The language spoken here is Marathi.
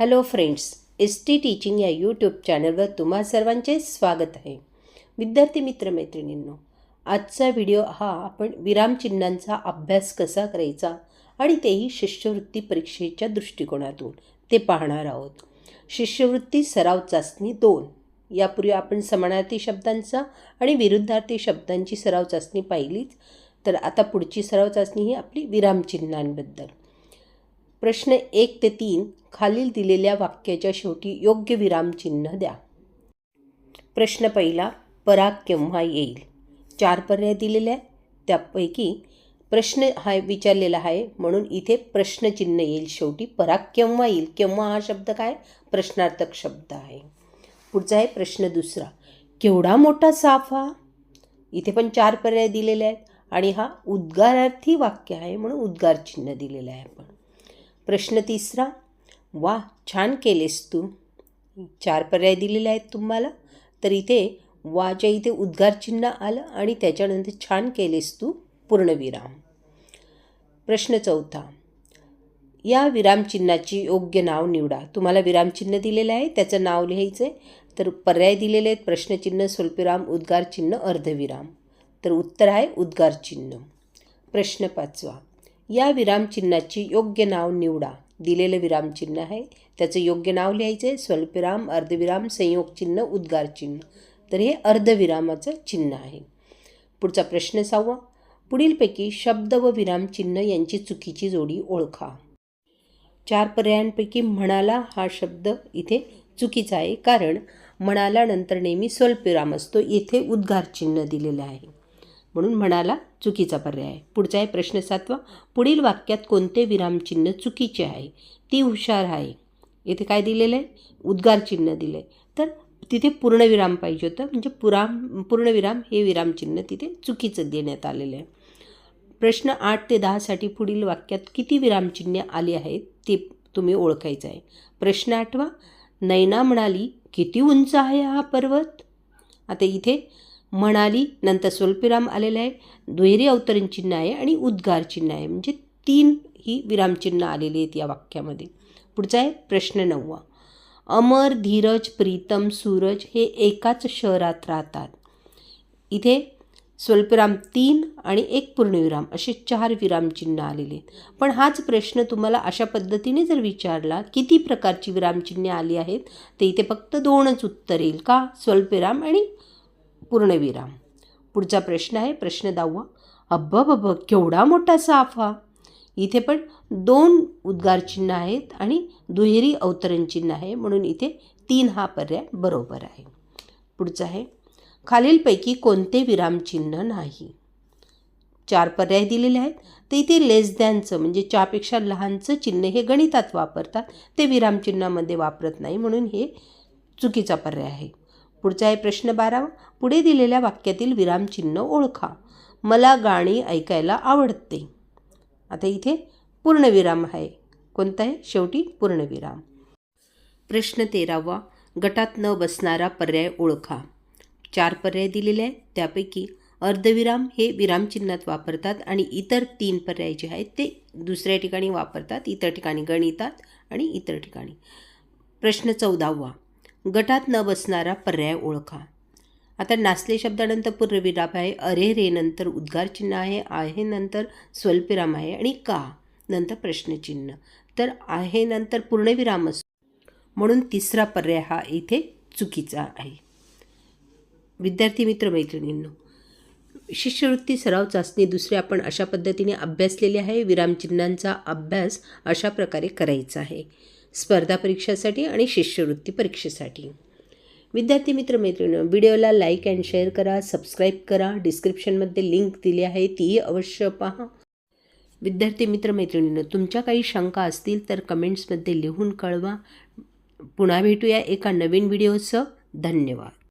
Hello friends S T teaching या यूट्यूब चॅनलवर तुम्हा सर्वांचे स्वागत आहे. विद्यार्थी मित्र मैत्रिणींनो आजचा व्हिडिओ हा आपण विरामचिन्हांचा अभ्यास कसा करायचा आणि तेही शिष्यवृत्ती परीक्षेच्या दृष्टिकोनातून ते पाहणार आहोत. शिष्यवृत्ती सराव चाचणी दोन यापूर्वी आपण समानार्थी शब्दांचा आणि विरुद्धार्थी शब्दांची सराव चाचणी पाहिलीच. तर आता पुढची सराव चाचणी ही आपली विरामचिन्हांबद्दल प्रश्न एक ते तीन खालील दिलेल्या वाक्याच्या शेवटी योग्य विरामचिन्ह द्या. प्रश्न पहिला पराग केव्हा येईल? चार पर्याय दिलेले आहे त्यापैकी प्रश्न हा विचारलेला आहे म्हणून इथे प्रश्नचिन्ह येईल शेवटी. पराग केव्हा येईल? केव्हा हा शब्द काय? प्रश्नार्थक शब्द आहे. पुढचा आहे प्रश्न दुसरा. केवढा मोठा साफ हा? इथे पण चार पर्याय दिलेले आहेत आणि हा उद्गारार्थी वाक्य आहे म्हणून उद्गार चिन्ह दिलेलं आहे आपण. प्रश्न तिसरा वा छान केलेस तू. चार पर्याय दिलेले आहेत तुम्हाला. तर इथे वाच्या इथे उद्गार चिन्ह आलं आणि त्याच्यानंतर छान केलेस तू पूर्णविराम. प्रश्न चौथा या विरामचिन्हाची योग्य नाव निवडा. तुम्हाला विरामचिन्ह दिलेलं आहे त्याचं नाव लिहायचं आहे तर पर्याय दिलेले आहेत प्रश्नचिन्ह स्वल्पविराम उद्गार चिन्ह अर्धविराम. तर उत्तर आहे उद्गार चिन्ह. प्रश्न पाचवा या विरामचिन्हाची योग्य नाव निवडा. दिलेलं विरामचिन्ह आहे. त्याचं योग्य नाव लिहायचं आहे स्वल्पविराम अर्धविराम संयोग चिन्ह उद्गार चिन्ह. तर हे अर्धविरामाचं चिन्ह आहे. पुढचा प्रश्न सहावा. पुढीलपैकी शब्द व विरामचिन्ह यांची चुकीची जोडी ओळखा. चार पर्यायांपैकी म्हणाला हा शब्द इथे चुकीचा आहे. कारण म्हणाला नंतर नेहमी स्वल्पविराम असतो. येथे उद्गार चिन्ह दिलेलं आहे. म्हणून म्हणाला चुकीचा पर्याय आहे. पुढचा आहे प्रश्न सातवा. पुढील वाक्यात कोणते विरामचिन्ह चुकीचे आहे? ती हुशार आहे. इथे काय दिलेलं आहे? उद्गार चिन्ह दिलं आहे तर तिथे पूर्णविराम पाहिजे होतं. म्हणजे पुराम पूर्णविराम हे विरामचिन्ह तिथे चुकीचं देण्यात आलेलं आहे. प्रश्न आठ ते दहासाठी पुढील वाक्यात किती विरामचिन्हे आली आहेत ते तुम्ही ओळखायचं आहे. प्रश्न आठवा. नैना म्हणाली किती उंच आहे हा पर्वत? आता इथे म्हणाली नंतर स्वल्पविराम आलेलं आहे दुहेरी अवतरण चिन्ह आहे आणि उद्गार चिन्ह आहे. म्हणजे तीन ही विरामचिन्ह आलेली आहेत या वाक्यामध्ये. पुढचा आहे प्रश्न नववा. अमर धीरज प्रीतम सूरज हे एकाच शहरात राहतात. इथे स्वल्पविराम तीन आणि एक पूर्णविराम असे चार विरामचिन्ह आलेले आहेत. पण हाच प्रश्न तुम्हाला अशा पद्धतीने जर विचारला किती प्रकारची विरामचिन्हे आली आहेत ते इथे फक्त दोनच उत्तर येईल का? स्वल्पविराम आणि पूर्णविराम. पुढचा प्रश्न आहे प्रश्न दहावा. अब्बा केवढा मोठा साफा. इथे पण दोन उद्गार चिन्ह आहेत आणि दुहेरी अवतरण चिन्ह आहे म्हणून इथे तीन हा पर्याय बरोबर आहे. पुढचं आहे खालीलपैकी कोणते विरामचिन्ह नाही? चार पर्याय दिलेले आहेत. तर इथे लेस दॅनचं म्हणजे चारपेक्षा लहानचं चिन्ह हे गणितात वापरतात. ते विरामचिन्हामध्ये वापरत नाही म्हणून हे चुकीचा पर्याय आहे. पुढचा आहे प्रश्न बारावा पुढे दिलेल्या वाक्यातील विरामचिन्ह ओळखा. मला गाणी ऐकायला आवडते. आता इथे पूर्णविराम आहे. कोणता आहे? शेवटी पूर्णविराम प्रश्न तेरावा. गटात न बसणारा पर्याय ओळखा. चार पर्याय दिलेले आहेत. त्यापैकी अर्धविराम हे विरामचिन्हात वापरतात आणि इतर तीन पर्याय जे आहेत ते दुसऱ्या ठिकाणी वापरतात. इतर ठिकाणी गणितात आणि इतर ठिकाणी. प्रश्न चौदावा. गटात न बसणारा पर्याय ओळखा. आता नाचले शब्दानंतर पूर्णविराम आहे अरे रे नंतर उद्गार चिन्ह आहे आहे नंतर स्वल्पविराम आहे आणि का? नंतर प्रश्नचिन्ह. तर आहे नंतर पूर्णविराम असतो म्हणून तिसरा पर्याय हा इथे चुकीचा आहे. विद्यार्थी मित्र मैत्रिणींनो शिष्यवृत्ती सराव चाचणी दुसरे आपण अशा पद्धतीने अभ्यासलेली आहे. विरामचिन्हांचा अभ्यास अशा प्रकारे करायचा आहे. स्पर्धा परीक्षासाठी आणि शिष्यवृत्ती परीक्षेसाठी. विद्यार्थी मित्र मैत्रिणी व्हिडिओला लाईक अँड शेअर करा सबस्क्राईब करा डिस्क्रिप्शनमध्ये लिंक दिली आहे तीही अवश्य पहा. विद्यार्थी मित्र मैत्रिणीनं तुमच्या काही शंका असतील तर कमेंट्समध्ये लिहून कळवा. पुन्हा भेटूया एका नवीन व्हिडिओसह धन्यवाद.